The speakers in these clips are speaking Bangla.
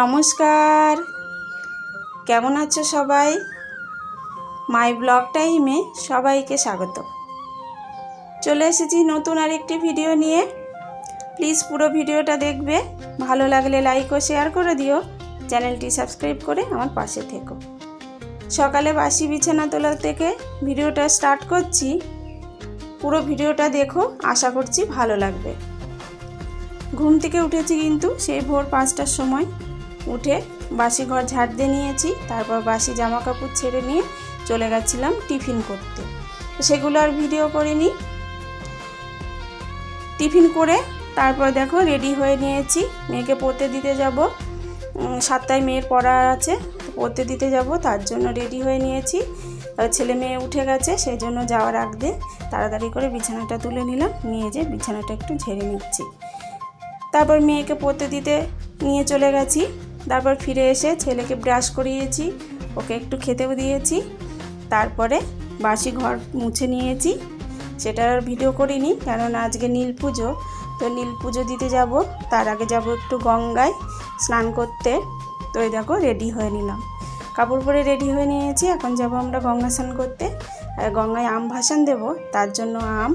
নমস্কার। কেমন আছো সবাই? মাই ব্লগ টাইমে সবাইকে স্বাগত। চলে এসেছি নতুন আর একটি ভিডিও নিয়ে। প্লিজ পুরো ভিডিওটা দেখবে। ভালো লাগলে লাইক ও শেয়ার করে দিও। চ্যানেলটি সাবস্ক্রাইব করে আমার পাশে থেকো। সকালে বাসি বিছানা তোলা থেকে ভিডিওটা স্টার্ট করছি। পুরো ভিডিওটা দেখো, আশা করছি ভালো লাগবে। ঘুম থেকে উঠেছি কিন্তু সেই ভোর পাঁচটার সময়। উঠে বাসি ঘর ঝাড় দিয়ে নিয়েছি, তারপর বাসি জামা কাপড় ছেড়ে নিয়ে চলে গেছিলাম টিফিন করতে। সেগুলো আর ভিডিও করিনি। টিফিন করে তারপর দেখো রেডি হয়ে নিয়েছি। মেয়েকে পড়তে দিতে যাব। সাতটায় মেয়ের পড়া আছে পড়তে দিতে যাব, তার জন্য রেডি হয়ে নিয়েছি। ছেলে মেয়ে উঠে গেছে, সেই জন্য যাওয়ার আগ তাড়াতাড়ি করে বিছানাটা তুলে নিলাম, নিয়ে যে বিছানাটা একটু ঝেড়ে নিচ্ছি। তারপর মেয়েকে পড়তে দিতে নিয়ে চলে গেছি। তারপর ফিরে এসে ছেলেকে ব্রাশ করিয়েছি, ওকে একটু খেতেও দিয়েছি, তারপরে বাসি ঘর মুছে নিয়েছি। সেটার ভিডিও করিনি, কেননা আজকে নীল পুজো, তো নীল পুজো দিতে যাব, তার আগে যাব একটু গঙ্গায় স্নান করতে। তো এই দেখো রেডি হয়ে নিলাম। কাপড় পরে রেডি হয়ে নিয়েছি, এখন যাব আমরা গঙ্গা স্নান করতে। আর গঙ্গায় আম ভাসান দেব, তার জন্য আম,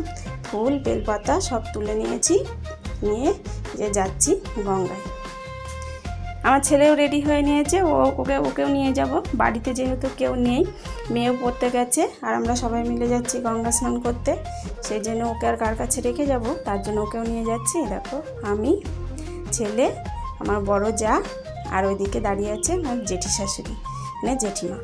ফুল, বেলপাতা সব তুলে নিয়েছি, নিয়ে যে যাচ্ছি গঙ্গায়। আমার ছেলেও রেডি হয়ে নিয়েছে, ও ওকে, ওকেও নিয়ে যাব। বাড়িতে যেহেতু কেউ নেই, মেয়েও পড়তে গেছে, আর আমরা সবাই মিলে যাচ্ছি গঙ্গা স্নান করতে। সেই জন্য ওকে আর কার কাছে রেখে যাব? তার জন্য ওকেও নিয়ে যাচ্ছি। দেখো, আমি, ছেলে, আমার বড় যা, আর ওইদিকে দাঁড়িয়ে আছে আমার জেঠি শাশুড়ি মানে জেঠিমা।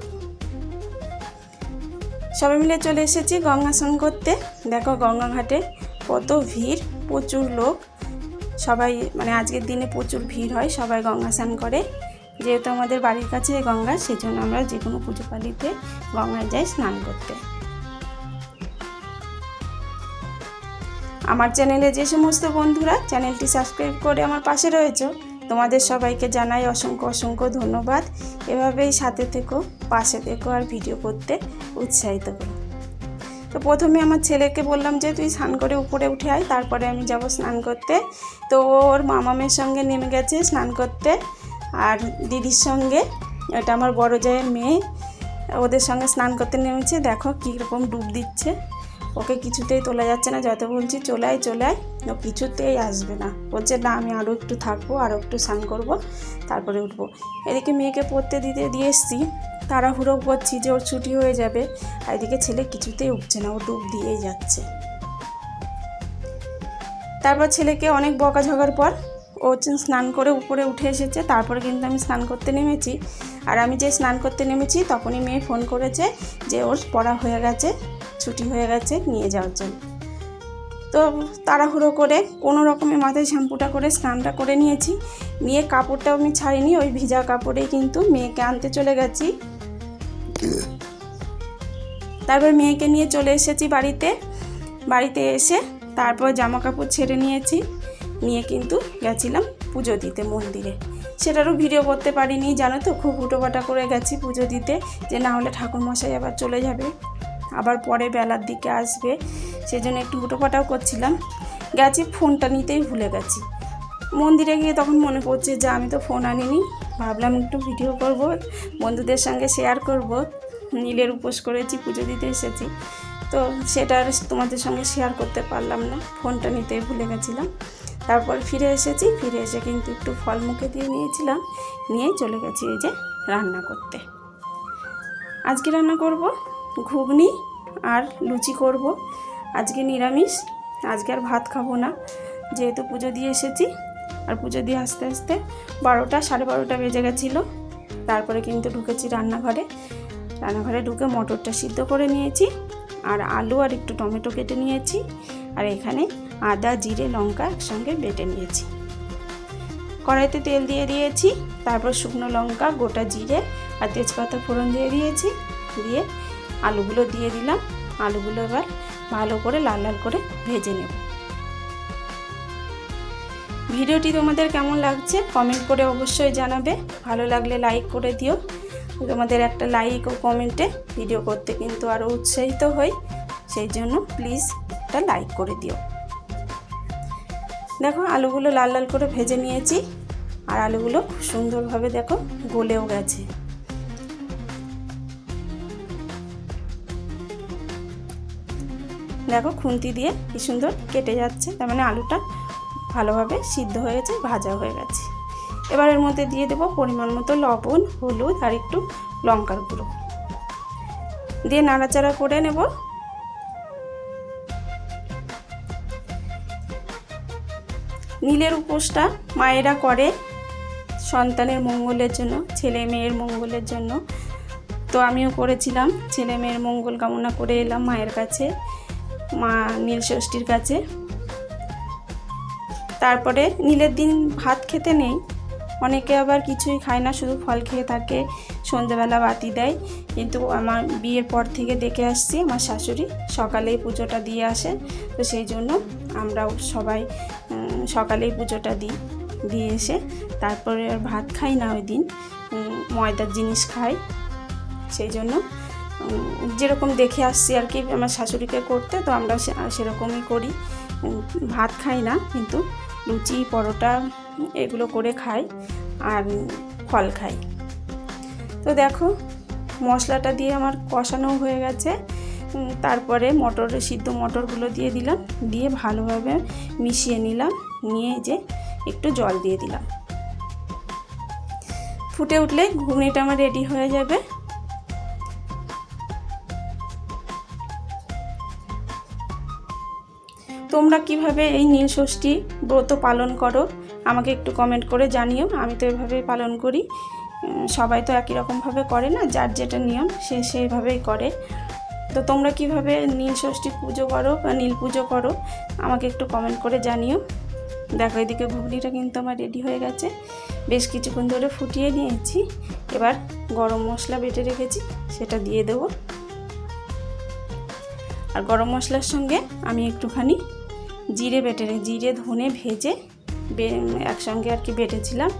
সবাই মিলে চলে এসেছি গঙ্গা স্নান করতে। দেখো গঙ্গা ঘাটে কত ভিড়, প্রচুর লোক। সবাই মানে আজকের দিনে প্রচুর ভিড় হয়, সবাই গঙ্গা স্নান করে। যেহেতু আমাদের বাড়ির কাছে গঙ্গা সেই জন্য আমরা যে কোনো পুজো পালিতে গঙ্গায় যাই স্নান করতে। আমার চ্যানেলে যে সমস্ত বন্ধুরা, চ্যানেলটি সাবস্ক্রাইব করে আমার পাশে রয়েছে, তোমাদের সবাইকে জানাই অসংখ্য অসংখ্য ধন্যবাদ। এভাবেই সাথে থেকো, পাশে থেকো আর ভিডিও করতে উৎসাহিত করো। তো প্রথমে আমার ছেলেকে বললাম যে, তুই স্নান করে উপরে উঠে আয়, তারপরে আমি যাব স্নান করতে। তো ওর মামামের সঙ্গে নেমে গেছে স্নান করতে, আর দিদির সঙ্গে। এটা আমার বড় জায়ের মেয়ে। ওদের সঙ্গে স্নান করতে নেমেছে। দেখো কীরকম ডুব দিচ্ছে। ওকে কিছুতেই তোলা যাচ্ছে না। যত বলছি, চলে চলে আয়। ও কিছুতেই আসবে না। বলছে, না, আমি আরও একটু থাকব আরও একটু স্নান করব, তারপরে উঠবো। এদিকে মেয়েকে পড়তে দিতে, দিয়ে এসছি। তাড়াহুড়ো করছি যে ওর ছুটি হয়ে যাবে। আর এদিকে ছেলে কিছুতেই উঠছে না, ও ডুব দিয়েই যাচ্ছে। তারপর ছেলেকে অনেক বকাঝকার পর ও স্নান করে উপরে উঠে এসেছে। তারপরে কিন্তু আমি স্নান করতে নেমেছি। আর আমি যে স্নান করতে নেমেছি, তখনই মেয়ে ফোন করেছে যে ওর পড়া হয়ে গেছে, ছুটি হয়ে গেছে, নিয়ে যাওয়ার জন্য। তো তাড়াহুড়ো করে কোনো রকমে মাথায় শ্যাম্পুটা করে স্নানটা করে নিয়েছি। নিয়ে কাপড়টাও আমি ছাড়িনি, ওই ভিজা কাপড়েই কিন্তু মেয়েকে আনতে চলে গেছি। তারপর মেয়েকে নিয়ে চলে এসেছি বাড়িতে। বাড়িতে এসে তারপর জামা কাপড় ছেড়ে নিয়েছি। নিয়ে কিন্তু গেছিলাম পুজো দিতে মন্দিরে। সেটারও ভিডিও করতে পারিনি, জানো তো? খুব হুটোপাটা করে গেছি পুজো দিতে, যে না হলে ঠাকুরমশাই আবার চলে যাবে, আবার পরে বেলার দিকে আসবে। সেজন্য একটু হুটোপাটাও করছিলাম। গেছি, ফোনটা নিতেই ভুলে গেছি। মন্দিরে গিয়ে তখন মনে পড়ছে যে আমি তো ফোন আনিনি। ভাবলাম একটু ভিডিও করব, বন্ধুদের সঙ্গে শেয়ার করব। নীলের উপোস করেছি, পুজো দিতে এসেছি। তো সেটা আর তোমাদের সঙ্গে শেয়ার করতে পারলাম না ফোনটা নিতেই ভুলে গেছিলাম। তারপর ফিরে এসেছি, ফিরে এসে কিন্তু একটু ফল মুখে দিয়ে নিয়েছিলাম নিয়ে চলে গেছি এই যে রান্না করতে। আজকে রান্না করব ঘুগনি আর লুচি করব, আজকে নিরামিষ, আজকে আর ভাত খাব না। যেহেতু পুজো দিয়ে এসেছি, আর পুজো দিয়ে আস্তে আস্তে বারোটা, সাড়ে বারোটা বেজে গেছিল, তারপরে কিন্তু ঢুকেছি রান্নাঘরে। রান্নাঘরে ঢুকে মটরটা সিদ্ধ করে নিয়েছি, আর আলু আর একটু টমেটো কেটে নিয়েছি, আর এখানে আদা, জিরে, লঙ্কা একসঙ্গে বেটে নিয়েছি। কড়াইতে তেল দিয়ে দিয়েছি, তারপর শুকনো লঙ্কা, গোটা জিরে আর তেজপাতা ফোড়ন দিয়ে দিয়েছি, দিয়ে আলুগুলো দিয়ে দিলাম। আলুগুলো এবার ভালো করে লাল লাল করে ভেজে নেব। ভিডিওটি তোমাদের কেমন লাগছে? কমেন্ট করে অবশ্যই জানাবে। ভালো লাগলে লাইক করে দিও। তোমাদের একটা লাইক ও কমেন্টে ভিডিও করতে কিন্তু আরও উৎসাহিত হই। সেই জন্য প্লিজ একটা লাইক করে দিও। দেখো, আলুগুলো লাল লাল করে ভেজে নিয়েছি। আর আলুগুলো খুব সুন্দরভাবে দেখো গলেও গেছে। দেখো, খুন্তি দিয়ে কি সুন্দর কেটে যাচ্ছে। তার মানে আলুটা ভালোভাবে সিদ্ধ হয়ে গেছে, ভাজা হয়ে গেছে। এবার এর মধ্যে দিয়ে দেবো পরিমাণ মতো লবণ, হলুদ আর একটু লঙ্কার গুঁড়ো। দিয়ে নাড়াচাড়া করে নেব। নীলের উপোসটা মায়েরা করে সন্তানের মঙ্গলের জন্য, ছেলে মেয়ের মঙ্গলের জন্য। তো আমিও করেছিলাম, ছেলে মেয়ের মঙ্গল কামনা করে এলাম মায়ের কাছে, মা নীল ষষ্ঠীর কাছে। তারপরে নীলের দিন ভাত খেতে নেই অনেকে আবার কিছুই খায় না, শুধু ফল খেয়ে থাকে সন্ধেবেলা বাতি দেয়। কিন্তু আমার বিয়ের পর থেকে দেখে আসছি আমার শাশুড়ি, সকালেই পুজোটা দিয়ে আসে তো সেই জন্য আমরাও সবাই সকালেই পুজোটা দিই, দিয়ে এসে তারপরে আর ভাত খাই না ওই দিন ময়দার জিনিস খাই। সেই জন্য যেরকম দেখে আসছি আর কি আমার শাশুড়িকে করতে, তো আমরা সেরকমই করি। ভাত খাই না, কিন্তু লুচি, পরোটা এগুলো করে খাই আর ফল খাই। তো দেখো, মশলাটা দিয়ে আমার কষানো হয়ে গেছে। তারপরে মটর, সিদ্ধ মটরগুলো দিয়ে দিলাম। দিয়ে ভালোভাবে মিশিয়ে নিলাম। নিয়ে যে একটু জল দিয়ে দিলাম। ফুটে উঠলে ঘুগনিটা আমার রেডি হয়ে যাবে। তোমরা কীভাবে এই নীল ষষ্ঠী ব্রত পালন করো? আমাকে একটু কমেন্ট করে জানিও, আমি তো এভাবে পালন করি। সবাই তো একই রকমভাবে করে না, যার যেটা নিয়ম সে সেইভাবেই করে। তো তোমরা কীভাবে নীল ষষ্ঠী পুজো করো বা নীল পুজো করো, আমাকে একটু কমেন্ট করে জানিও। দেখো, এদিকে ঘুগনিটা কিন্তু আমার রেডি হয়ে গেছে। বেশ কিছুক্ষণ ধরে ফুটিয়ে নিয়েছি। এবার গরম মশলা বেটে রেখেছি, সেটা দিয়ে দেবো। আর গরম মশলার সঙ্গে আমি একটুখানি জিরে বেটে জিরে, ধনে ভেজে একসঙ্গে আর কি বেটেছিলাম,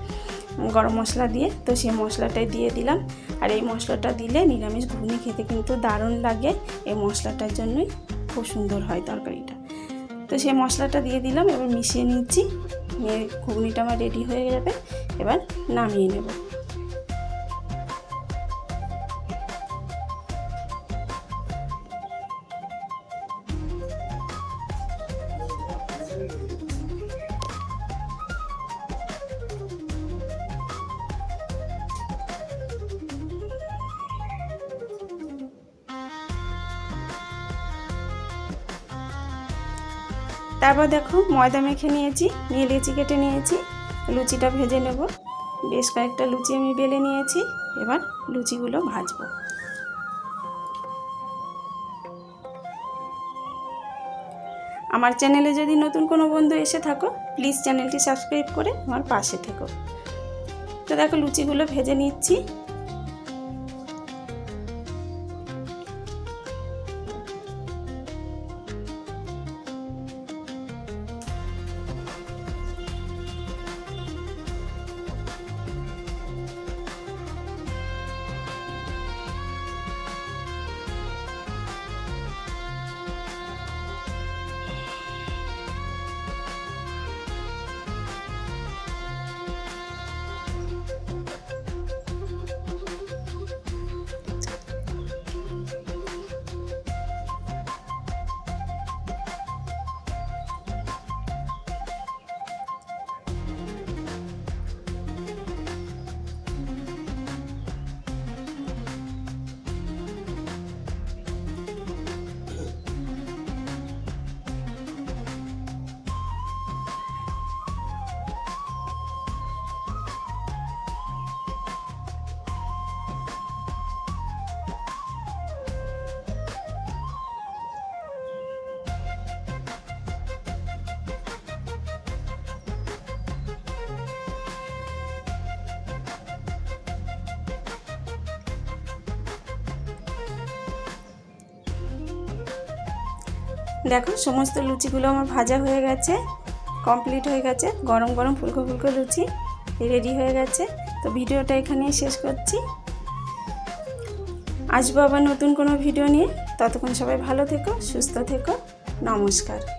গরম মশলা দিয়ে। তো সেই মশলাটাই দিয়ে দিলাম। আর এই মশলাটা দিলে নিরামিষ ঘুগনি খেতে কিন্তু দারুণ লাগে। এই মশলাটার জন্যই খুব সুন্দর হয় তরকারিটা। তো সেই মশলাটা দিয়ে দিলাম, এবার মিশিয়ে নিচ্ছি। ঘুগনিটা আমার রেডি হয়ে যাবে। এবার নামিয়ে নেব। তারপর দেখো ময়দা মেখে নিয়েছি, নিয়ে লিচি কেটে নিয়েছি, লুচিটা ভেজে নেব। বেশ কয়েকটা লুচি আমি বেলে নিয়েছি, এবার লুচিগুলো ভাজবো। আমার চ্যানেলে যদি নতুন কোনো বন্ধু এসে থাকো, প্লিজ চ্যানেলটি সাবস্ক্রাইব করে আমার পাশে থেকো। তো দেখো লুচিগুলো ভেজে নিচ্ছি। দেখো, সমস্ত লুচিগুলো আমার ভাজা হয়ে গেছে কমপ্লিট হয়ে গেছে। গরম গরম ফুলকো ফুলকো লুচি রেডি হয়ে গেছে। তো ভিডিওটা এখানেই শেষ করছি। আসব আবার নতুন কোনো ভিডিও নিয়ে। ততক্ষণ সবাই ভালো থেকো, সুস্থ থেকো। নমস্কার।